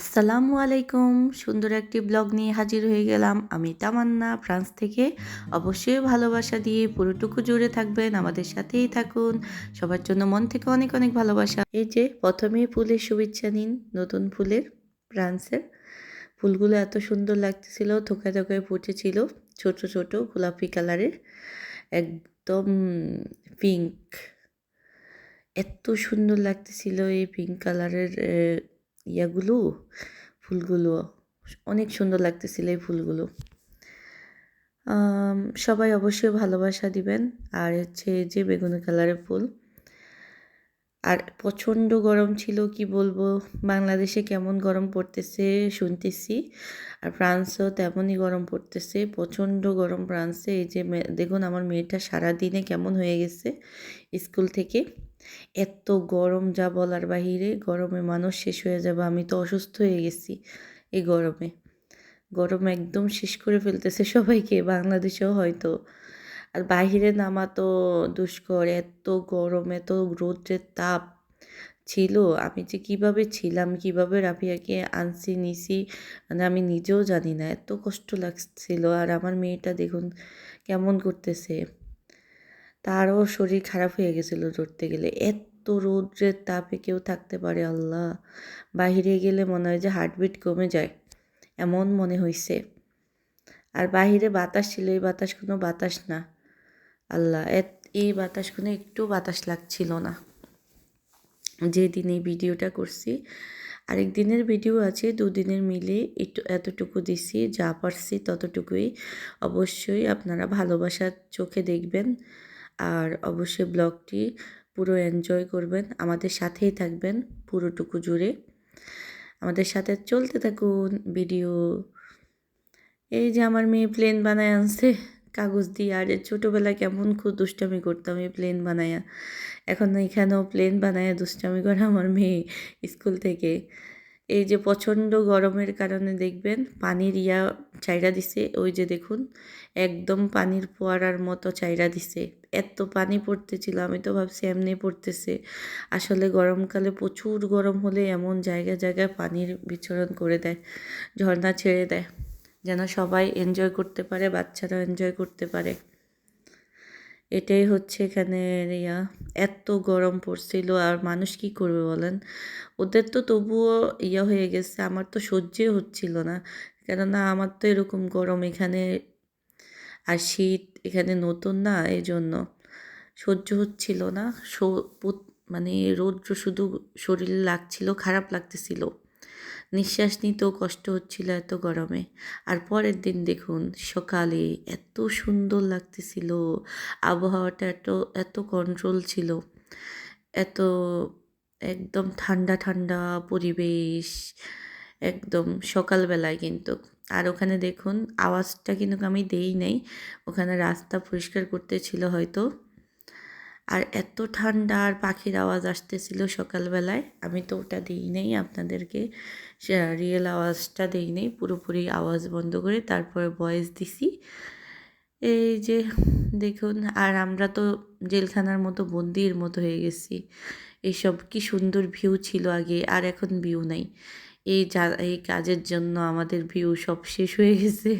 আসসালামু আলাইকুম। সুন্দর একটি ব্লগ নিয়ে হাজির হয়ে গেলাম। আমি তামান্না, ফ্রান্স থেকে। অবশ্যই ভালোবাসা দিয়ে পুরোটুকু জুড়ে থাকবেন। আমাদের সাথেই থাকুন। সবার জন্য মন থেকে অনেক অনেক ভালোবাসা। এই যে প্রথমেই ফুলের শুভেচ্ছা নিন নতুন ফুলের, ফ্রান্সের। ফুলগুলো এত সুন্দর লাগতেছিল থোকায় থোকায় ফুটেছিল। ছোট ছোট গোলাপি কালারের। একদম পিঙ্ক। এত সুন্দর লাগতেছিল এই পিঙ্ক কালারের ইয়াগুলো, ফুলগুলো, অনেক সুন্দর লাগতেছিল এই ফুলগুলো। সবাই অবশ্যই ভালোবাসা দিবেন। আর হচ্ছে যে বেগুনি কালারের ফুল। আর প্রচণ্ড গরম ছিল, কি বলব? বাংলাদেশে কেমন গরম পড়তেছে শুনতেছি। আর ফ্রান্সেও তেমনই গরম পড়তেছে, প্রচণ্ড গরম ফ্রান্সে। এই যে দেখুন আমার মেয়েটা সারাদিনে কেমন হয়ে গেছে স্কুল থেকে। এত গরম যা বলার বাহিরে, গরমে মানুষ শেষ হয়ে যাবে, আমি তো অসুস্থ হয়ে গেছি এই গরমে। গরম একদম শেষ করে ফেলতেছে সবাইকে, বাংলাদেশেও হয়তো। আর বাহিরে নামা তো দুষ্কর, এত গরম, এত রৌদ্রের তাপ ছিল, আমি যে কীভাবে ছিলাম, কীভাবে রাফিয়াকে আনছি, নিছি মানে আমি নিজেও জানি না, এত কষ্ট লাগছিল। আর আমার মেয়েটা দেখুন কেমন করতেছে। তারও শরীর খারাপ হয়ে গেছিল ধরতে গেলে। এত রৌদ্রের তাপে কেউ থাকতে পারে আল্লাহ। বাহিরে গেলে মনে হয় যে হার্টবিট কমে যায়। এমন মনে হয়েছে আর বাহিরে বাতাস ছিল, এই বাতাস কোনো বাতাস না। আল্লাহ এই বাতাস কোনো একটু বাতাস লাগছিল না। যেদিন এই ভিডিওটা করছি আরেক দিনের ভিডিও আছে, দুদিনের মিলে একটু এতটুকু দিছি, যা পারছি ততটুকুই। অবশ্যই আপনারা ভালোবাসার চোখে দেখবেন। আর অবশ্যই ব্লগটি পুরো এনজয় করবেন। আমাদের সাথেই থাকবেন পুরোটুকু জুড়ে। আমাদের সাথে চলতে থাকুন ভিডিও এই যে আমার মেয়ে প্লেন বানায় আনছে, কাগজ দিয়ে। আর ছোটোবেলায় কেমন খুব দুষ্টামি করতাম এই প্লেন বানায়া। এখন এখানেও প্লেন বানায় দুষ্টামি করে আমার মেয়ে স্কুল থেকে। এই যে প্রচণ্ড গরমের কারণে দেখবেন পানির ইয়া চাইরা দিছে, ওই যে দেখুন, একদম পানির ফোয়ারার মতো চাইরা দিছে। এত পানি পড়তেছিল, আমি তো ভাবছি এমনি পড়তেছে। আসলে গরমকালে প্রচুর গরম হলে এমন জায়গায় জায়গায় পানির বিচরণ করে দেয়, ঝর্ণা ছেড়ে দেয়, যেন সবাই এনজয় করতে পারে, বাচ্চারাও এনজয় করতে পারে। এটাই হচ্ছে এখানে ইয়া, এত গরম পড়ছিল আর মানুষ কি করবে বলেন? ওদের তো তবুও ইয়া হয়ে গেছে, আমার তো সহ্যই হচ্ছিল না। কেননা আমার তো এরকম গরম এখানে আর শীত এখানে নতুন না এই জন্য সহ্য হচ্ছিল না। মানে রৌদ্র শুধু শরীরে লাগছিল, খারাপ লাগতেছিল। নিঃশ্বাস নিতেও কষ্ট হচ্ছিল এত গরমে। আর পরের দিন দেখুন, সকালে এত সুন্দর লাগতেছিল, আবহাওয়াটা এত এত কন্ট্রোল ছিল। এত একদম ঠান্ডা ঠান্ডা পরিবেশ, একদম সকালবেলায় কিন্তু। আর ওখানে দেখুন, আওয়াজটা কিন্তু আমি দেই নাই, ওখানে রাস্তা পরিষ্কার করতে ছিল হয়তো। আর এত ঠান্ডা আর পাখির আওয়াজ আসতেছিল সকালবেলায়, আমি তো ওটা দিই নেই, আপনাদেরকে রিয়েল আওয়াজটা দিই নেই, পুরোপুরি আওয়াজ বন্ধ করে তারপরে ভয়েস দিছি। এই যে দেখুন, আর আমরা তো জেলখানার মতো বন্দির মতো হয়ে গেছি। এইসব কি সুন্দর ভিউ ছিল আগে, আর এখন ভিউ নাই। এই যা, এই কাজের জন্য আমাদের ভিউ সব শেষ হয়ে গেছে।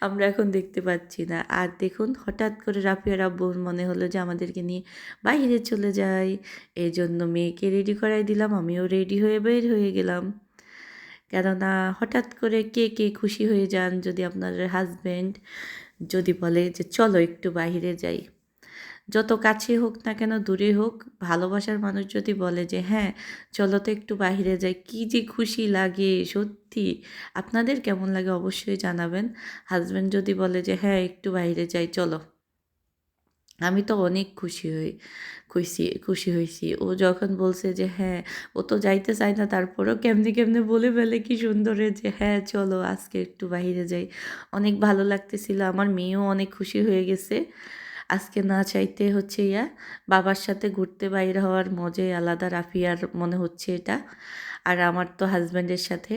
আমরা এখন দেখতে পাচ্ছি না। আর দেখুন, হঠাৎ করে রাফিয়ার আব্বুর মনে হলো যে আমাদেরকে নিয়ে বাইরে চলে যাই এই জন্য মেয়েকে রেডি করাই দিলাম, আমিও রেডি হয়ে বের হয়ে গেলাম। কেননা হঠাৎ করে কে কে খুশি হয়ে যান যদি আপনার হাজব্যান্ড যদি বলে যে চলো একটু বাইরে যাই। যত কাছে হোক না কেন দূরে হোক, ভালোবাসার মানুষ যদি বলে যে হ্যাঁ চলো তো একটু বাইরে যাই, কী যে খুশি লাগে, সত্যি। আপনাদের কেমন লাগে অবশ্যই জানাবেন। হাজব্যান্ড যদি বলে যে হ্যাঁ একটু বাইরে যাই, চলো। আমি তো অনেক খুশি হই, খুশি খুশি হয়েছি ও যখন বলছে যে হ্যাঁ ও তো যাইতে চায় না, তারপরেও কেমনে কেমনে বলে ফেলে, কি সুন্দরে যে হ্যাঁ চলো আজকে একটু বাইরে যাই। অনেক ভালো লাগতেছিল, আমার মেয়েও অনেক খুশি হয়ে গেছে। আজকে না চাইতে হচ্ছে ইয়া, বাবার সাথে ঘুরতে বাইরে হওয়ার মজাই আলাদা, রাফিয়ার মনে হচ্ছে এটা। আর আমার তো হাজব্যান্ডের সাথে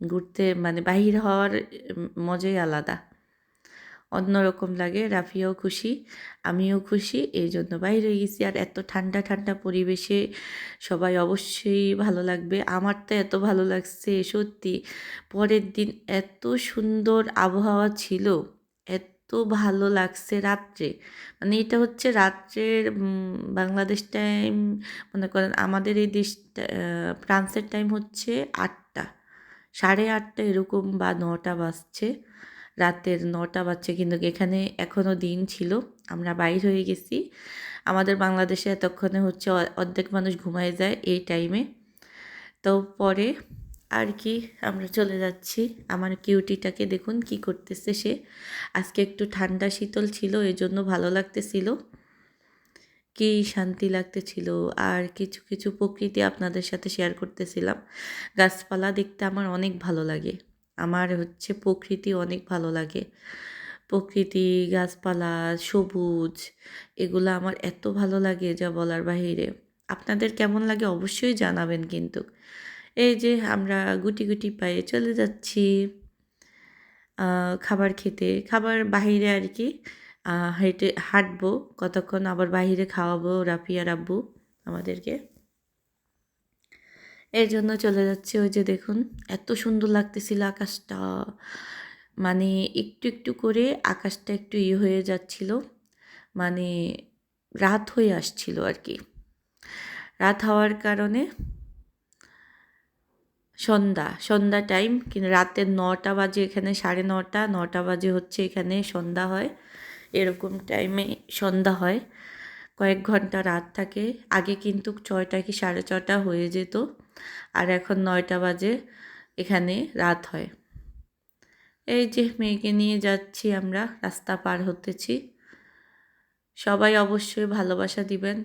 ঘুরতে মানে বাহির হওয়ার মজাই আলাদা। অন্যরকম লাগে, রাফিয়াও খুশি, আমিও খুশি এই জন্য বাইরে গেছি। আর এত ঠান্ডা ঠান্ডা পরিবেশে সবাই অবশ্যই ভালো লাগবে। আমার তো এত ভালো লাগছে, সত্যি। পরের দিন এত সুন্দর আবহাওয়া ছিল, এত ভালো লাগছে রাত্রে। মানে এটা হচ্ছে রাত্রের বাংলাদেশ টাইম মনে করেন আমাদের এই আহ, ফ্রান্সের টাইম হচ্ছে আটটা। সাড়ে আটটা এরকম বা নটা বাজছে। রাতের নটা বাজছে কিন্তু এখানে এখনও দিন ছিল। আমরা বাইর হয়ে গেছি। আমাদের বাংলাদেশে এতক্ষণে হচ্ছে অর্ধেক মানুষ ঘুমায় যায় এই টাইমে তো পরে আর কি, আমরা চলে যাচ্ছি। আমার কিউটিটাকে দেখুন কি করতেছে সে। আজকে একটু ঠান্ডা শীতল ছিল এই জন্য ভালো লাগতেছিল। কি শান্তি লাগতেছিল। আর কিছু কিছু প্রকৃতি আপনাদের সাথে শেয়ার করতেছিলাম। গাছপালা দেখতে আমার অনেক ভালো লাগে। আমার হচ্ছে প্রকৃতি অনেক ভালো লাগে। প্রকৃতি, গাছপালা, সবুজ, এগুলো আমার এত ভালো লাগে যা বলার বাহিরে। আপনাদের কেমন লাগে অবশ্যই জানাবেন কিন্তু। এই যে আমরা গুটি গুটি পায়ে চলে যাচ্ছি খাবার খেতে। খাবার বাহিরে আর কি হেঁটে হাঁটবো, কতক্ষণ আবার বাহিরে খাওয়াবো রাফিয়া রাব্বু আমাদেরকে। এর জন্য চলে যাচ্ছে ওই যে দেখুন, এত সুন্দর লাগতেছিল আকাশটা। মানে একটু একটু করে আকাশটা একটু ইয়ে হয়ে যাচ্ছিল মানে রাত হয়ে আসছিল আর কি। রাত হওয়ার কারণে সন্ধ্যা সন্ধ্যা টাইম কিন্তু রাতের নটা বাজে এখানে, সাড়ে নটা নটা বাজে হচ্ছে এখানে সন্ধ্যা হয়। এরকম টাইমে সন্ধ্যা হয়। কয়েক ঘণ্টা রাত থাকে। আগে কিন্তু ছয়টা কি সাড়ে ছটা হয়ে যেত। আর এখন নয়টা বাজে এখানে রাত হয়। এই যে মেয়েকে নিয়ে যাচ্ছি আমরা, রাস্তা পার হতেছি। সবাই অবশ্যই ভালোবাসা দিবেন।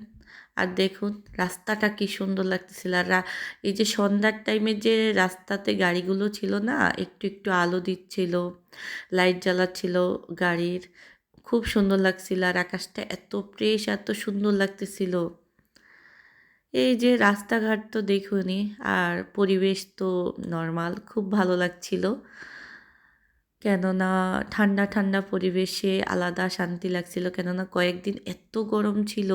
আর দেখুন, রাস্তাটা কি সুন্দর লাগতেছিল। আর এই যে সন্ধ্যার টাইমে যে রাস্তাতে গাড়িগুলো ছিল না, একটু একটু আলো দিচ্ছিল লাইট জ্বালাচ্ছিল গাড়ির, খুব সুন্দর লাগছিল। আর আকাশটা এত ফ্রেশ এত সুন্দর লাগতেছিল। এই যে রাস্তাঘাট তো দেখুনি আর পরিবেশ তো নর্মাল খুব ভালো লাগছিল। কেননা ঠান্ডা ঠান্ডা পরিবেশে আলাদা শান্তি লাগছিল, কেননা কয়েকদিন এত গরম ছিল।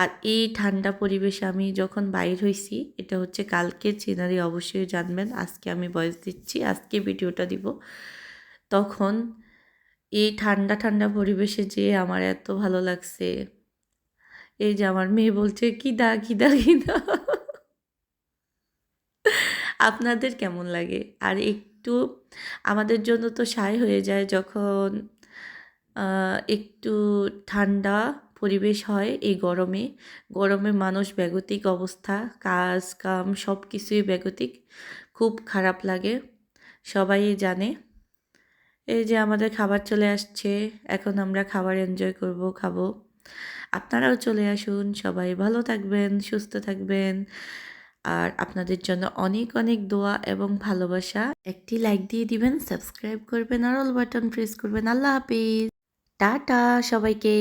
আর এই ঠান্ডা পরিবেশে আমি যখন বাইর হয়েছি এটা হচ্ছে কালকের সিনারি, অবশ্যই জানবেন। আজকে আমি বয়স দিচ্ছি, আজকে ভিডিওটা দিব। তখন এই ঠান্ডা ঠান্ডা পরিবেশে যে আমার এত ভালো লাগছে, এই যে আমার মেয়ে বলছে কিদা কিদা কিদা আপনাদের কেমন লাগে? আর একটু আমাদের জন্য তো সায় হয়ে যায় যখন একটু ঠান্ডা পরিবেশ হয় এই গরমে। গরমে মানুষ ব্যাগতিক অবস্থা, কাজ, কাম সব কিছুই ব্যাগতিক খুব খারাপ লাগে, সবাই জানে। এই যে আমাদের খাবার চলে আসছে, এখন আমরা খাবার এনজয় করব, খাব। আপনারাও চলে আসুন, সবাই ভালো থাকবেন, সুস্থ থাকবেন। আর আপনাদের জন্য অনেক অনেক দোয়া এবং ভালোবাসা। একটি লাইক দিয়ে দিবেন সাবস্ক্রাইব করবেন আর অল বাটন প্রেস করবেন। আল্লাহ হাফিজ। টাটা সবাইকে।